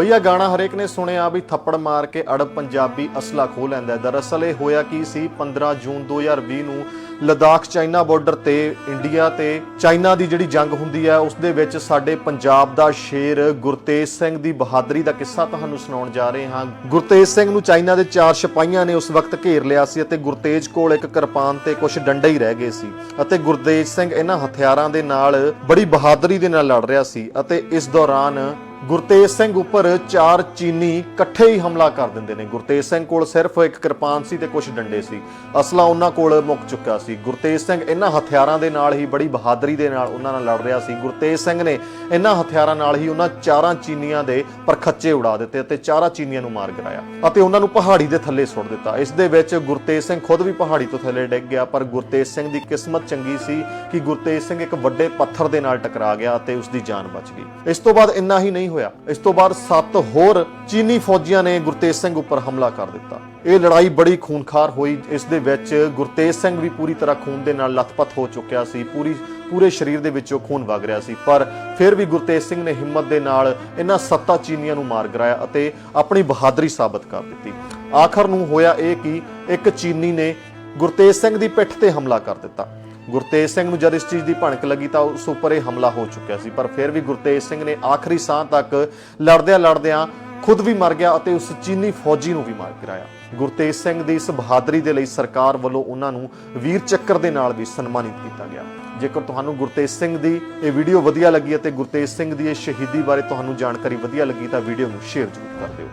ਭਈਆ ਗਾਣਾ ਹਰੇਕ ਨੇ ਸੁਣਿਆ ਵੀ ਥੱਪੜ ਮਾਰ ਕੇ ਅੜਬ ਪੰਜਾਬੀ ਅਸਲਾ ਖੋ ਲੈਂਦਾ ਹੈ। ਦਰਅਸਲ ਇਹ ਹੋਇਆ ਕੀ ਸੀ 15 ਜੂਨ 2020 ਨੂੰ ਲਦਾਖ ਚਾਈਨਾ ਬਾਰਡਰ ਤੇ ਇੰਡੀਆ ਤੇ ਚਾਈਨਾ ਦੀ ਜਿਹੜੀ ਜੰਗ ਹੁੰਦੀ ਹੈ, ਉਸ ਦੇ ਵਿੱਚ ਸਾਡੇ ਪੰਜਾਬ ਦਾ ਸ਼ੇਰ ਗੁਰਤੇਜ ਸਿੰਘ ਦੀ ਬਹਾਦਰੀ ਦਾ ਕਿੱਸਾ ਤੁਹਾਨੂੰ ਸੁਣਾਉਣ ਜਾ ਰਹੇ ਹਾਂ ਗੁਰਤੇਜ ਸਿੰਘ ਨੂੰ ਚਾਈਨਾ ਦੇ ਚਾਰ ਸਿਪਾਹੀਆਂ ਨੇ ਉਸ ਵਕਤ ਘੇਰ ਲਿਆ ਸੀ ਅਤੇ ਗੁਰਤੇਜ ਕੋਲ ਇੱਕ ਕਿਰਪਾਨ ਤੇ ਕੁਝ ਡੰਡੇ ਹੀ ਰਹਿ ਗਏ ਸੀ ਅਤੇ ਗੁਰਤੇਜ ਸਿੰਘ ਇਹਨਾਂ ਹਥਿਆਰਾਂ ਦੇ ਨਾਲ ਬੜੀ ਬਹਾਦਰੀ ਦੇ ਨਾਲ ਲੜ ਰਿਹਾ ਸੀ ਅਤੇ ਇਸ ਦੌਰਾਨ ਗੁਰਤੇਜ ਸਿੰਘ ਉੱਪਰ ਚਾਰ ਚੀਨੀ ਇਕੱਠੇ ਹੀ ਹਮਲਾ ਕਰ ਦਿੰਦੇ ਨੇ। ਗੁਰਤੇਜ ਸਿੰਘ ਕੋਲ ਸਿਰਫ ਇੱਕ ਕਿਰਪਾਨ ਸੀ ਤੇ ਕੁਝ ਡੰਡੇ ਸੀ। ਅਸਲਾ ਉਹਨਾਂ ਕੋਲ ਮੁੱਕ ਚੁੱਕਾ ਸੀ। ਗੁਰਤੇਜ ਸਿੰਘ ਇਹਨਾਂ ਹਥਿਆਰਾਂ ਦੇ ਨਾਲ ਹੀ ਬੜੀ ਬਹਾਦਰੀ ਦੇ ਨਾਲ ਉਹਨਾਂ ਨਾਲ ਲੜ ਰਿਹਾ ਸੀ। ਗੁਰਤੇਜ ਸਿੰਘ ਨੇ ਇਹਨਾਂ ਹਥਿਆਰਾਂ ਨਾਲ ਹੀ ਉਹਨਾਂ ਚਾਰਾਂ ਚੀਨੀਆਂ ਦੇ ਪਰਖੱਚੇ ਉਡਾ ਦਿੱਤੇ ਅਤੇ ਚਾਰਾਂ ਚੀਨੀਆਂ ਨੂੰ ਮਾਰ ਗਿਰਾਇਆ ਅਤੇ ਉਹਨਾਂ ਨੂੰ ਪਹਾੜੀ ਦੇ ਥੱਲੇ ਸੁੱਟ ਦਿੱਤਾ। ਇਸ ਦੇ ਵਿੱਚ ਗੁਰਤੇਜ ਸਿੰਘ ਖੁਦ ਵੀ ਪਹਾੜੀ ਤੋਂ ਥੱਲੇ ਡਿੱਗ ਗਿਆ, ਪਰ ਗੁਰਤੇਜ ਸਿੰਘ ਦੀ ਕਿਸਮਤ ਚੰਗੀ ਸੀ ਕਿ ਗੁਰਤੇਜ ਸਿੰਘ ਇੱਕ ਵੱਡੇ ਪੱਥਰ ਦੇ ਨਾਲ ਟਕਰਾ ਗਿਆ ਅਤੇ ਉਸ ਦੀ ਜਾਨ ਬਚ ਗਈ। ਇਸ ਤੋਂ ਬਾਅਦ ਇੰਨਾ ਹੀ ਨਹੀਂ ਹੋਇਆ। ਇਸ ਤੋਂ ਬਾਅਦ ਸੱਤ ਹੋਰ ਚੀਨੀ ਫੌਜੀਆਂ ਨੇ ਗੁਰਤੇਜ ਸਿੰਘ ਉੱਪਰ ਹਮਲਾ ਕਰ ਦਿੱਤਾ। ਇਹ ਲੜਾਈ ਬੜੀ ਖੂਨਖਾਰ ਹੋਈ, ਇਸ ਦੇ ਵਿੱਚ ਗੁਰਤੇਜ ਸਿੰਘ ਵੀ ਪੂਰੀ ਤਰ੍ਹਾਂ ਖੂਨ ਦੇ ਨਾਲ ਲੱਥਪੱਥ ਹੋ ਚੁੱਕਿਆ ਸੀ, ਪੂਰੀ, ਪੂਰੇ ਸਰੀਰ ਦੇ ਵਿੱਚੋਂ ਖੂਨ ਵਗ ਰਿਹਾ ਸੀ। ਪਰ ਫਿਰ ਵੀ ਗੁਰਤੇਜ ਸਿੰਘ ਨੇ ਹਿੰਮਤ ਦੇ ਨਾਲ ਇਹਨਾਂ ਸੱਤਾ ਚੀਨੀਆਂ ਨੂੰ ਮਾਰ ਗਿਰਾਇਆ ਅਤੇ ਆਪਣੀ ਬਹਾਦਰੀ ਸਾਬਤ ਕਰ ਦਿੱਤੀ। ਆਖਰ ਨੂੰ ਹੋਇਆ ਇਹ ਕਿ ਇੱਕ ਚੀਨੀ ਨੇ ਗੁਰਤੇਜ ਸਿੰਘ ਦੀ ਪਿੱਠ ਤੇ ਹਮਲਾ ਕਰ ਦਿੱਤਾ। ਗੁਰਤੇਜ ਸਿੰਘ ਨੂੰ ਜਦ ਇਸ ਚੀਜ਼ ਦੀ ਭਣਕ ਲੱਗੀ ਤਾਂ ਉਸ ਉੱਪਰ ਇਹ ਹਮਲਾ ਹੋ ਚੁੱਕਿਆ ਸੀ, ਪਰ ਫਿਰ ਵੀ ਗੁਰਤੇਜ ਸਿੰਘ ਨੇ ਆਖਰੀ ਸਾਹ ਤੱਕ ਲੜਦਿਆਂ ਲੜਦਿਆਂ ਖੁਦ ਵੀ ਮਰ ਗਿਆ ਅਤੇ ਉਸ ਚੀਨੀ ਫੌਜੀ ਨੂੰ ਵੀ ਮਾਰ ਗਿਰਾਇਆ। ਗੁਰਤੇਜ ਸਿੰਘ ਦੀ ਇਸ ਬਹਾਦਰੀ ਦੇ ਲਈ ਸਰਕਾਰ ਵੱਲੋਂ ਉਹਨਾਂ ਨੂੰ ਵੀਰ ਚੱਕਰ ਦੇ ਨਾਲ ਵੀ ਸਨਮਾਨਿਤ ਕੀਤਾ ਗਿਆ। ਜੇਕਰ ਤੁਹਾਨੂੰ ਗੁਰਤੇਜ ਸਿੰਘ ਦੀ ਇਹ ਵੀਡੀਓ ਵਧੀਆ ਲੱਗੀ ਅਤੇ ਗੁਰਤੇਜ ਸਿੰਘ ਦੀ ਇਹ ਸ਼ਹੀਦੀ ਬਾਰੇ ਤੁਹਾਨੂੰ ਜਾਣਕਾਰੀ ਵਧੀਆ ਲੱਗੀ ਤਾਂ ਵੀਡੀਓ ਨੂੰ ਸ਼ੇਅਰ ਜ਼ਰੂਰ ਕਰ ਦਿਓ।